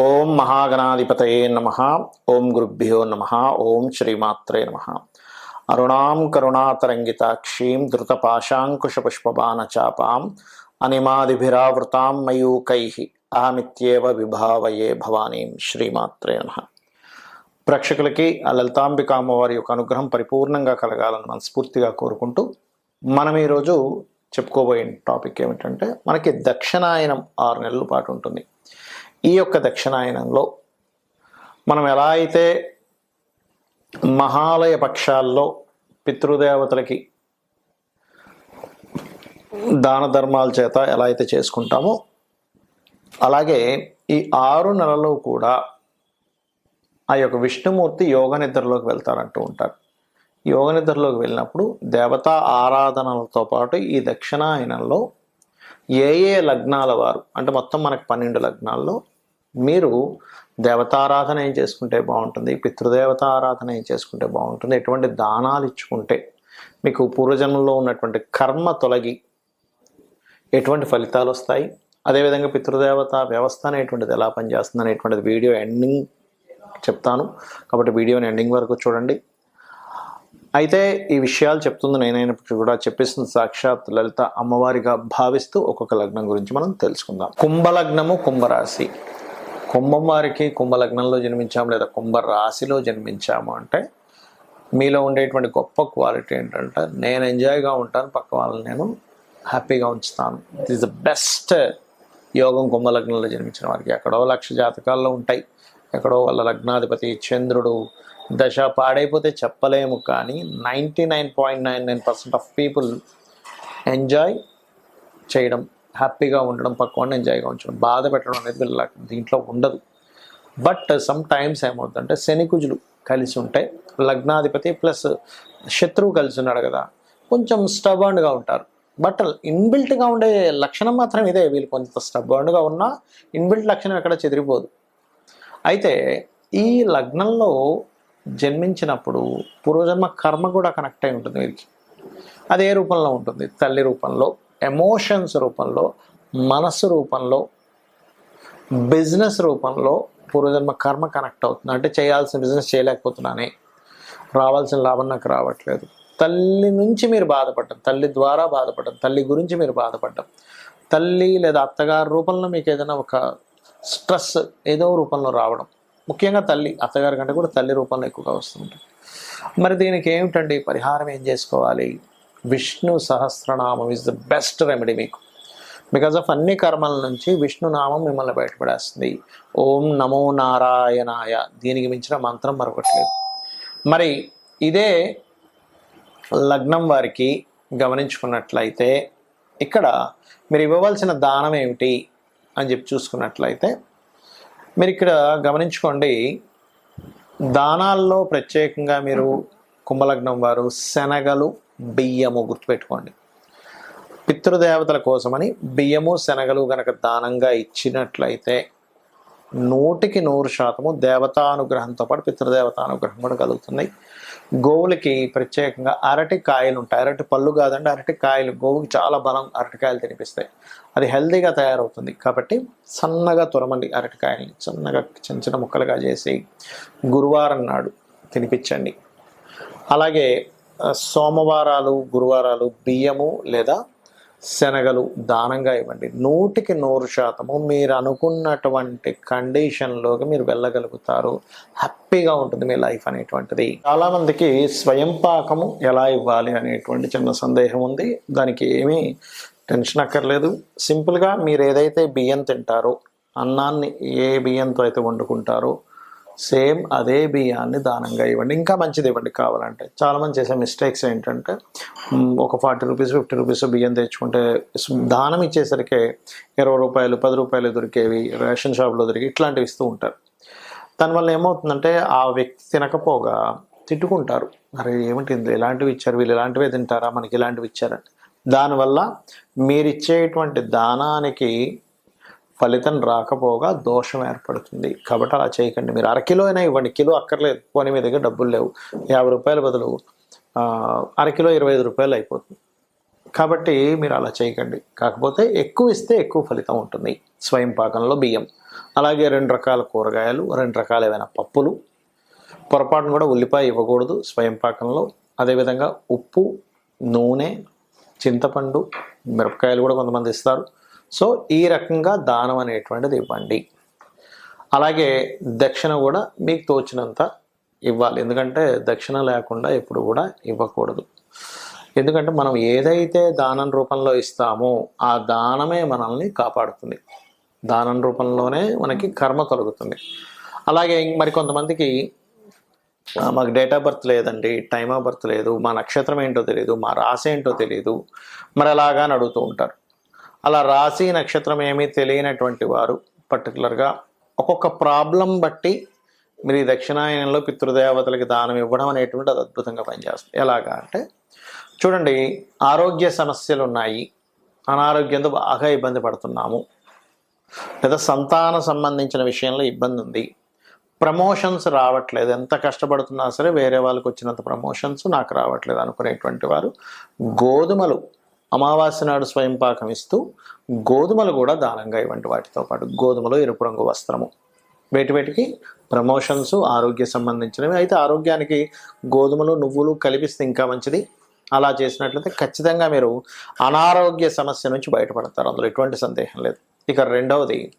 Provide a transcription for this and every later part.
Om మహాగణాధిపతయే నమ. ఓం గురుభ్యో నమ. ఓం శ్రీమాత్రే నమ. అరుణాం కరుణాతరంగితాక్షీం ధృతపాశాంకుశపుష్పబాణచాపాం అనిమాదిభిరావృతాం మయూకై అహమిత్యేవ విభావయే భవానీం శ్రీమాత్రే నమ. ప్రేక్షకులకి ఆ లలితాంబిక అమ్మవారి యొక్క అనుగ్రహం పరిపూర్ణంగా కలగాలని మనస్ఫూర్తిగా కోరుకుంటూ మనం ఈరోజు చెప్పుకోబోయే టాపిక్ ఏమిటంటే మనకి దక్షిణాయనం ఆరు నెలల పాటు ఉంటుంది. ఈ యొక్క దక్షిణాయనంలో మనం ఎలా అయితే మహాలయ పక్షాల్లో పితృదేవతలకి దాన ధర్మాల చేత ఎలా అయితే చేసుకుంటామో అలాగే ఈ ఆరు నెలలు కూడా ఆ యొక్క విష్ణుమూర్తి యోగ నిద్రలోకి వెళ్తారంటూ ఉంటారు. యోగ నిద్రలోకి వెళ్ళినప్పుడు దేవతా ఆరాధనలతో పాటు ఈ దక్షిణాయనంలో ఏ ఏ లగ్నాల వారు అంటే మొత్తం మనకు పన్నెండు లగ్నాల్లో మీరు దేవతారాధన ఏం చేసుకుంటే బాగుంటుంది? పితృదేవత ఆరాధన ఏం చేసుకుంటే బాగుంటుంది? ఎటువంటి దానాలు ఇచ్చుకుంటే మీకు పూర్వజన్మలో ఉన్నటువంటి కర్మ తొలగి ఎటువంటి ఫలితాలు వస్తాయి? అదేవిధంగా పితృదేవత వ్యవస్థ అనేటువంటిది ఎలా పనిచేస్తుంది అనేటువంటిది వీడియో ఎండింగ్ చెప్తాను. కాబట్టి వీడియోని ఎండింగ్ వరకు చూడండి. అయితే ఈ విషయాలు చెప్తుంది నేనైనప్పటికీ కూడా చెప్పేసిన సాక్షాత్ లలిత అమ్మవారిగా భావిస్తూ ఒక్కొక్క లగ్నం గురించి మనం తెలుసుకుందాం. కుంభలగ్నము కుంభరాశి. కుంభం వారికి కుంభలగ్నంలో జన్మించాము లేదా కుంభ రాశిలో జన్మించాము అంటే మీలో ఉండేటువంటి గొప్ప క్వాలిటీ ఏంటంటే నేను ఎంజాయ్గా ఉంటాను పక్క వాళ్ళని నేను హ్యాపీగా ఉంచుతాను. ఇట్ ఈస్ ద బెస్ట్ యోగం కుంభలగ్నంలో జన్మించిన వారికి. ఎక్కడో లక్ష జాతకాల్లో ఉంటాయి. ఎక్కడో వాళ్ళ లగ్నాధిపతి చంద్రుడు దశ పాడైపోతే చెప్పలేము కానీ ninety nine point nine nine percent of people enjoy చేయడం హ్యాపీగా ఉండడం పక్కవాడిని ఎంజాయ్గా ఉంచడం బాధ పెట్టడం అనేది వీళ్ళ దీంట్లో ఉండదు. బట్ సమ్ టైమ్స్ ఏమవుతుందంటే శనికుజులు కలిసి ఉంటే లగ్నాధిపతి ప్లస్ శత్రువు కలిసి ఉన్నాడు కదా కొంచెం స్టబర్న్గా ఉంటారు. బట్ ఇన్బిల్ట్గా ఉండే లక్షణం మాత్రం ఇదే వీళ్ళు కొంత స్టబర్న్గా ఉన్నా ఇన్బిల్ట్ లక్షణం ఎక్కడ చెదిరిపోదు. అయితే ఈ లగ్నంలో జన్మించినప్పుడు పూర్వజన్మ కర్మ కూడా కనెక్ట్ అయి ఉంటుంది వీరికి. అదే రూపంలో ఉంటుంది తల్లి రూపంలో. ఎమోషన్స్ రూపంలో మనస్సు రూపంలో బిజినెస్ రూపంలో పూర్వజన్మ కర్మ కనెక్ట్ అవుతుంది. అంటే చేయాల్సిన బిజినెస్ చేయలేకపోతున్నానే. రావాల్సిన లాభం నాకు రావట్లేదు. తల్లి నుంచి మీరు బాధపడటం తల్లి ద్వారా బాధపడటం తల్లి గురించి మీరు బాధపడటం తల్లి లేదా అత్తగారి రూపంలో మీకు ఏదైనా ఒక స్ట్రెస్ ఏదో రూపంలో రావడం ముఖ్యంగా తల్లి అత్తగారి కంటే కూడా తల్లి రూపంలో ఎక్కువగా వస్తుంటుంది. మరి దీనికి ఏమిటండి పరిహారం? ఏం చేసుకోవాలి? Vishnu Sahasranamam is the best remedy మీకు. బికాజ్ ఆఫ్ అన్ని కర్మల నుంచి విష్ణునామం మిమ్మల్ని బయటపడేస్తుంది. ఓం నమో నారాయణాయ. దీనికి మించిన మంత్రం మరొకటి లేదు. మరి ఇదే లగ్నం వారికి గమనించుకున్నట్లయితే ఇక్కడ మీరు ఇవ్వవలసిన దానం ఏమిటి అని చెప్పి చూసుకున్నట్లయితే మీరు ఇక్కడ గమనించుకోండి దానాల్లో ప్రత్యేకంగా మీరు కుంభలగ్నం వారు శనగలు బియ్యము గుర్తుపెట్టుకోండి. పితృదేవతల కోసమని బియ్యము శనగలు గనక దానంగా ఇచ్చినట్లయితే నూటికి నూరు శాతము దేవతానుగ్రహంతో పాటు పితృదేవతానుగ్రహం కూడా కలుగుతుంది. గోవులకి ప్రత్యేకంగా అరటి కాయలు ఉంటాయి. అరటి పళ్ళు కాదండి అరటి కాయలు. గోవుకి చాలా బలం అరటికాయలు తినిపిస్తాయి. అది హెల్దీగా తయారవుతుంది. కాబట్టి సన్నగా తురమండి అరటికాయల్ని సన్నగా చిన్న చిన్న ముక్కలుగా చేసి గురువారం నాడు తినిపించండి. అలాగే సోమవారాలు గురువారాలు బియ్యము లేదా శనగలు దానంగా ఇవ్వండి. నూటికి నూరు శాతము మీరు అనుకున్నటువంటి కండిషన్లోకి మీరు వెళ్ళగలుగుతారు. హ్యాపీగా ఉంటుంది మీ లైఫ్ అనేటువంటిది. చాలా మందికి స్వయం పాకము ఎలా ఇవ్వాలి అనేటువంటి చిన్న సందేహం ఉంది. దానికి ఏమీ టెన్షన్ అక్కర్లేదు. సింపుల్గా మీరు ఏదైతే బియ్యం తింటారో అన్నాన్ని ఏ బియ్యంతో అయితే వండుకుంటారో సేమ్ అదే బియ్యాన్ని దానంగా ఇవ్వండి. ఇంకా మంచిది ఇవ్వండి కావాలంటే. చాలామంది చేసే మిస్టేక్స్ ఏంటంటే ఒక ఫార్టీ రూపీస్ ఫిఫ్టీ రూపీస్ బియ్యం తెచ్చుకుంటే దానం ఇచ్చేసరికి ఇరవై రూపాయలు పది రూపాయలు దొరికేవి రేషన్ షాప్లో దొరికి ఇట్లాంటివి ఇస్తూ ఉంటారు. దానివల్ల ఏమవుతుందంటే ఆ వ్యక్తి తినకపోగా తిట్టుకుంటారు. మరి ఏమిటి ఇలాంటివి ఇచ్చారు? వీళ్ళు ఇలాంటివే తింటారా? మనకి ఇలాంటివి ఇచ్చారా దానివల్ల మీరు ఇచ్చేటువంటి దానానికి ఫలితం రాకపోగా దోషం ఏర్పడుతుంది. కాబట్టి అలా చేయకండి. మీరు అరకిలో అయినా ఇవ్వండి. కిలో అక్కర్లేదు. పోనీ మీ దగ్గర డబ్బులు లేవు. యాభై రూపాయల బదులు అరకిలో ఇరవై ఐదు రూపాయలు అయిపోతుంది. కాబట్టి మీరు అలా చేయకండి. కాకపోతే ఎక్కువ ఇస్తే ఎక్కువ ఫలితం ఉంటుంది. స్వయం పాకంలో బియ్యం. అలాగే రెండు రకాల కూరగాయలు రెండు రకాల ఏవైనా పప్పులు. పొరపాటును కూడా ఉల్లిపాయ ఇవ్వకూడదు స్వయం పాకంలో. అదేవిధంగా ఉప్పు నూనె చింతపండు మిరపకాయలు కూడా కొంతమంది ఇస్తారు. సో ఈ రకంగా దానం అనేటువంటిది ఇవ్వండి. అలాగే దక్షిణ కూడా మీకు తోచినంత ఇవ్వాలి. ఎందుకంటే దక్షిణ లేకుండా ఎప్పుడు కూడా ఇవ్వకూడదు. ఎందుకంటే మనం ఏదైతే దానం రూపంలో ఇస్తామో ఆ దానమే మనల్ని కాపాడుతుంది. దానం రూపంలోనే మనకి కర్మ కలుగుతుంది. అలాగే మరి కొంతమందికి మాకు డేట్ ఆఫ్ బర్త్ లేదండి టైమ్ ఆఫ్ బర్త్ లేదు మా నక్షత్రం ఏంటో తెలియదు మా రాశి ఏంటో తెలియదు మరి అలాగా అని అడుగుతూ ఉంటారు. అలా రాశి నక్షత్రం ఏమీ తెలియనటువంటి వారు పర్టికులర్గా ఒక్కొక్క ప్రాబ్లం బట్టి మీరు ఈ దక్షిణాయనంలో పితృదేవతలకి దానం ఇవ్వడం అనేటువంటి అది అద్భుతంగా పనిచేస్తుంది. ఎలాగా అంటే చూడండి ఆరోగ్య సమస్యలు ఉన్నాయి. అనారోగ్యంతో బాగా ఇబ్బంది పడుతున్నాము. లేదా సంతాన సంబంధించిన విషయంలో ఇబ్బంది ఉంది. ప్రమోషన్స్ రావట్లేదు. ఎంత కష్టపడుతున్నా సరే వేరే వాళ్ళకి వచ్చినంత ప్రమోషన్స్ నాకు రావట్లేదు అనుకునేటువంటి వారు గోధుమలు అమావాస్య నాడు స్వయం పాకం ఇస్తూ గోధుమలు కూడా దానంగా ఇవ్వండి వాటితో పాటు. గోధుమలు ఎరుపు రంగు వస్త్రము. వేటివేటికి ప్రమోషన్స్ ఆరోగ్య సంబంధించినవి. అయితే ఆరోగ్యానికి గోధుమలు నువ్వులు కలిపిస్తే ఇంకా మంచిది. అలా చేసినట్లయితే ఖచ్చితంగా మీరు అనారోగ్య సమస్య నుంచి బయటపడతారు. అందులో ఎటువంటి సందేహం లేదు. ఇక రెండవది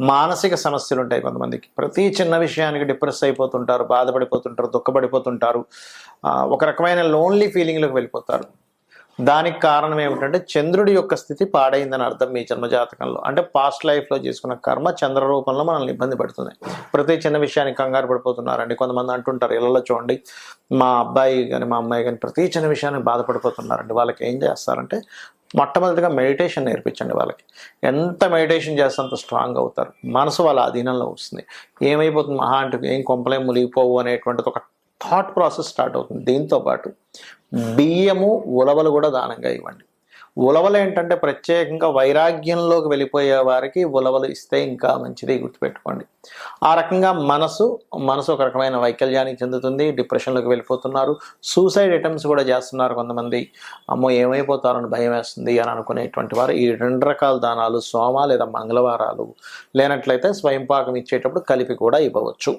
మానసిక సమస్యలు ఉంటాయి కొంతమందికి. ప్రతి చిన్న విషయానికి డిప్రెస్ అయిపోతుంటారు బాధపడిపోతుంటారు దుఃఖపడిపోతుంటారు. ఒక రకమైన లోన్లీ ఫీలింగ్లోకి వెళ్ళిపోతారు. దానికి కారణం ఏమిటంటే చంద్రుడి యొక్క స్థితి పాడైందని అర్థం మీ జన్మజాతకంలో. అంటే పాస్ట్ లైఫ్లో చేసుకున్న కర్మ చంద్ర రూపంలో మనల్ని ఇబ్బంది పడుతుంది. ప్రతి చిన్న విషయానికి కంగారు పడిపోతున్నారండి. కొంతమంది అంటుంటారు ఇళ్ళలో చూడండి మా అబ్బాయి కానీ మా అమ్మాయి కానీ ప్రతి చిన్న విషయానికి బాధపడిపోతున్నారండి. వాళ్ళకి ఏం చేస్తారంటే మొట్టమొదటిగా మెడిటేషన్ నేర్పించండి వాళ్ళకి. ఎంత మెడిటేషన్ చేస్తే అంత స్ట్రాంగ్ అవుతారు. మనసు వాళ్ళ అధీనంలో వస్తుంది. ఏమైపోతుంది? మహా అంటే ఏం కొంపలేం మునిగిపోవు అనేటువంటిది ఒక థాట్ ప్రాసెస్ స్టార్ట్ అవుతుంది. దీంతో పాటు బియ్యము ఉలవలు కూడా దానంగా ఇవ్వండి. ఉలవలు ఏంటంటే ప్రత్యేకంగా వైరాగ్యంలోకి వెళ్ళిపోయే వారికి ఉలవలు ఇస్తే ఇంకా మంచిది గుర్తుపెట్టుకోండి. ఆ రకంగా మనసు మనసు ఒక రకమైన వైకల్యానికి చెందుతుంది డిప్రెషన్లోకి వెళ్ళిపోతున్నారు సూసైడ్ అటెంప్ట్స్ కూడా చేస్తున్నారు కొంతమంది. అమ్మో ఏమైపోతారని భయం వేస్తుంది అని అనుకునేటువంటి వారు ఈ రెండు రకాల దానాలు సోమ లేదా మంగళవారాలు లేనట్లయితే స్వయం పాకం ఇచ్చేటప్పుడు కలిపి కూడా ఇవ్వవచ్చు.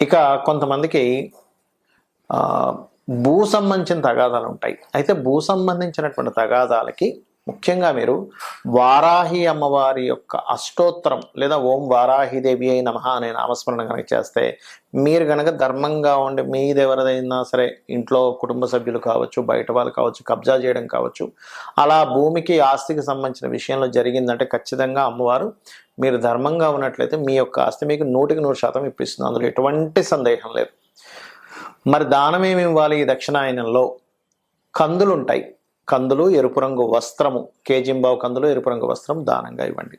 ఇక కొంతమందికి భూ సంబంధించిన తగాదాలు ఉంటాయి. అయితే భూ సంబంధించినటువంటి తగాదాలకి ముఖ్యంగా మీరు వారాహి అమ్మవారి యొక్క అష్టోత్తరం లేదా ఓం వారాహిదేవి అయి నమః అనే నామస్మరణ కనుక చేస్తే మీరు కనుక ధర్మంగా ఉండి మీది ఎవరిదైనా సరే ఇంట్లో కుటుంబ సభ్యులు కావచ్చు బయట వాళ్ళు కావచ్చు కబ్జా చేయడం కావచ్చు అలా భూమికి ఆస్తికి సంబంధించిన విషయంలో జరిగిందంటే ఖచ్చితంగా అమ్మవారు మీరు ధర్మంగా ఉన్నట్లయితే మీ యొక్క ఆస్తి మీకు నూటికి నూరు శాతం ఇప్పిస్తుంది. అందులో ఎటువంటి సందేహం లేదు. మరి దానం ఏమి ఇవ్వాలి? ఈ దక్షిణాయనంలో కందులు ఉంటాయి కందులు ఎరుపు రంగు వస్త్రము. కేజింబావు కందులు ఎరుపు రంగు వస్త్రం దానంగా ఇవ్వండి.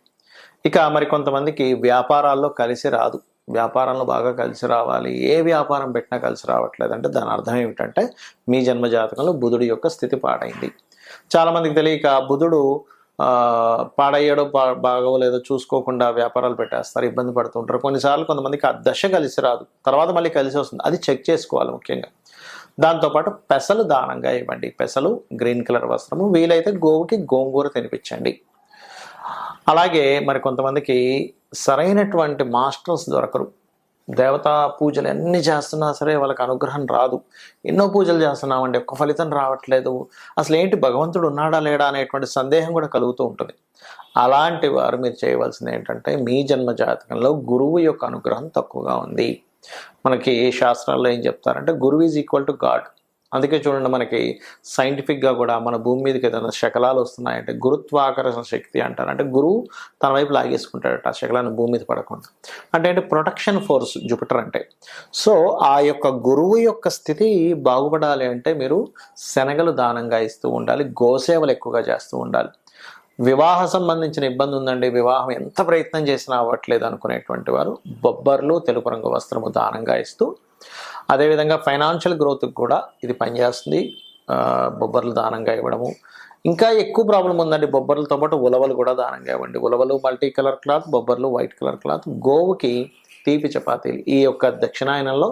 ఇక మరి కొంతమందికి వ్యాపారాల్లో కలిసి రాదు. వ్యాపారంలో బాగా కలిసి రావాలి. ఏ వ్యాపారం పెట్టినా కలిసి రావట్లేదు అంటే దాని అర్థం ఏమిటంటే మీ జన్మజాతకంలో బుధుడి యొక్క స్థితి పాడైంది. చాలామందికి తెలియక బుధుడు పాడయ్యాడో బా బాగోలేదో చూసుకోకుండా వ్యాపారాలు పెట్టేస్తారు ఇబ్బంది పడుతుంటారు. కొన్నిసార్లు కొంతమందికి ఆ దశ కలిసి రాదు. తర్వాత మళ్ళీ కలిసి వస్తుంది. అది చెక్ చేసుకోవాలి ముఖ్యంగా. దాంతోపాటు పెసలు దానంగా ఇవ్వండి. పెసలు గ్రీన్ కలర్ వస్త్రము వీలైతే గోవుకి గోంగూర తినిపించండి. అలాగే మరి కొంతమందికి సరైనటువంటి మాస్టర్స్ దొరకరు. దేవతా పూజలు ఎన్ని చేస్తున్నా సరే వాళ్ళకి అనుగ్రహం రాదు. ఎన్నో పూజలు చేస్తున్నామండి. ఒక్క ఫలితం రావట్లేదు. అసలు ఏంటి భగవంతుడు ఉన్నాడా లేడా అనేటువంటి సందేహం కూడా కలుగుతూ ఉంటుంది. అలాంటి వారు మీరు చేయవలసింది ఏంటంటే మీ జన్మ జాతకంలో గురువు యొక్క అనుగ్రహం తక్కువగా ఉంది. మనకి ఏ శాస్త్రాల్లో ఏం చెప్తారంటే గురువు ఈజ్ ఈక్వల్ టు గాడ్. అందుకే చూడండి మనకి సైంటిఫిక్గా కూడా మన భూమి మీదకి ఏదైనా శకలాలు వస్తున్నాయంటే గురుత్వాకర్షణ శక్తి అంటారు. అంటే గురువు తన వైపు లాగేసుకుంటాడట ఆ శకలాన్ని భూమి మీద పడకుండా. అంటే అంటే ప్రొటెక్షన్ ఫోర్స్ జూపిటర్ అంటే. సో ఆ యొక్క గురువు యొక్క స్థితి బాగుపడాలి అంటే మీరు శనగలు దానంగా ఇస్తూ ఉండాలి గోసేవలు ఎక్కువగా చేస్తూ ఉండాలి. వివాహ సంబంధించిన ఇబ్బంది ఉందండి. వివాహం ఎంత ప్రయత్నం చేసినా అవ్వట్లేదు అనుకునేటువంటి వారు బొబ్బర్లు తెలుపు రంగు వస్త్రము దానంగా ఇస్తూ అదేవిధంగా ఫైనాన్షియల్ గ్రోత్కి కూడా ఇది పనిచేస్తుంది. బొబ్బర్లు దానంగా ఇవ్వడము. ఇంకా ఎక్కువ ప్రాబ్లం ఉందండి బొబ్బర్లతో పాటు ఉలవలు కూడా దానంగా ఇవ్వండి. ఉలవలు మల్టీ కలర్ క్లాత్ బొబ్బర్లు వైట్ కలర్ క్లాత్ గోవుకి తీపి చపాతీలు. ఈ యొక్క దక్షిణాయనంలో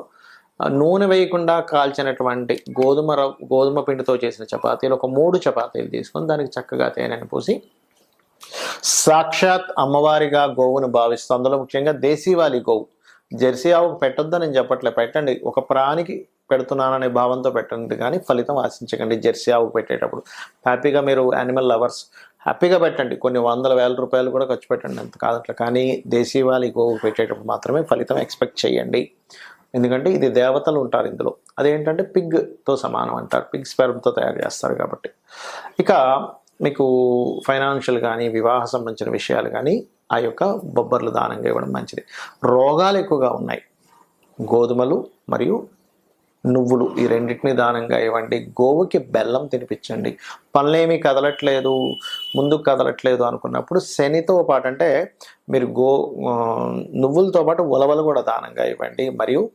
నూనె వేయకుండా కాల్చినటువంటి గోధుమ రవ్ గోధుమ పిండితో చేసిన చపాతీలు ఒక మూడు చపాతీలు తీసుకొని దానికి చక్కగా తేనెను పోసి సాక్షాత్ అమ్మవారిగా గోవును భావిస్తూ అందులో ముఖ్యంగా దేశీవాలి గోవు. జెర్సీ ఆవుకు పెట్టొద్దని నేను చెప్పట్లే. పెట్టండి. ఒక ప్రాణికి పెడుతున్నాననే భావంతో పెట్టండి కానీ ఫలితం ఆశించకండి జెర్సీ ఆవుకు పెట్టేటప్పుడు. హ్యాపీగా మీరు యానిమల్ లవర్స్ హ్యాపీగా పెట్టండి. కొన్ని వందల వేల రూపాయలు కూడా ఖర్చు పెట్టండి. అంత కాదట్లా కానీ దేశీవాలి గోవు పెట్టేటప్పుడు మాత్రమే ఫలితం ఎక్స్పెక్ట్ చేయండి. ఎందుకంటే ఇది దేవతలు ఉంటారు ఇందులో. అదేంటంటే పిగ్తో సమానం అంటారు. పిగ్ స్పెర్మ్తో తయారు చేస్తారు కాబట్టి. ఇక మీకు ఫైనాన్షియల్ కానీ వివాహ సంబంధించిన విషయాలు కానీ ఆ యొక్క బొబ్బర్లు దానంగా ఇవ్వడం మంచిది. రోగాలు ఎక్కువగా ఉన్నాయి. గోధుమలు మరియు నువ్వులు ఈ రెండింటిని దానంగా ఇవ్వండి. గోవుకి బెల్లం తినిపించండి. పనులేమీ కదలట్లేదు. ముందుకు కదలట్లేదు అనుకున్నప్పుడు శనితో పాటు అంటే మీరు గో నువ్వులతో పాటు ఉలవలు కూడా దానంగా ఇవ్వండి. మరియు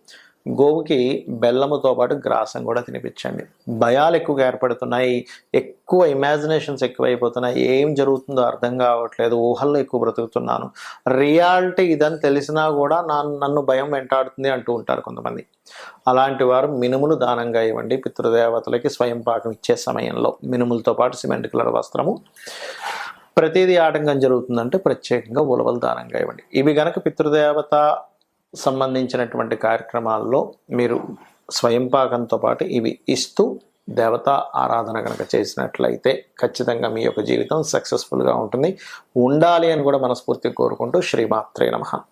గోవుకి బెల్లముతో పాటు గ్రాసం కూడా తినిపించండి. భయాలు ఎక్కువగా ఏర్పడుతున్నాయి. ఎక్కువ ఇమాజినేషన్స్ ఎక్కువైపోతున్నాయి. ఏం జరుగుతుందో అర్థం కావట్లేదు. ఊహల్లో ఎక్కువ బ్రతుకుతున్నాను. రియాలిటీ ఇదని తెలిసినా కూడా నా నన్ను భయం వెంటాడుతుంది అంటూ ఉంటారు కొంతమంది. అలాంటి వారు మినుములు దానంగా ఇవ్వండి. పితృదేవతలకి స్వయం పాకం ఇచ్చే సమయంలో మినుములతో పాటు సిమెంట్ కలర్ వస్త్రము. ప్రతిదీ ఆటంకం జరుగుతుందంటే ప్రత్యేకంగా ఉలవలు దానంగా ఇవ్వండి. ఇవి గనక పితృదేవత సంబంధించినటువంటి కార్యక్రమాల్లో మీరు స్వయంపాకంతో పాటు ఇవి ఇస్తూ దేవతా ఆరాధన కనుక చేసినట్లయితే ఖచ్చితంగా మీ యొక్క జీవితం సక్సెస్ఫుల్గా ఉంటుంది. ఉండాలి అని కూడా మనస్ఫూర్తిగా కోరుకుంటూ శ్రీమాత్రే నమ.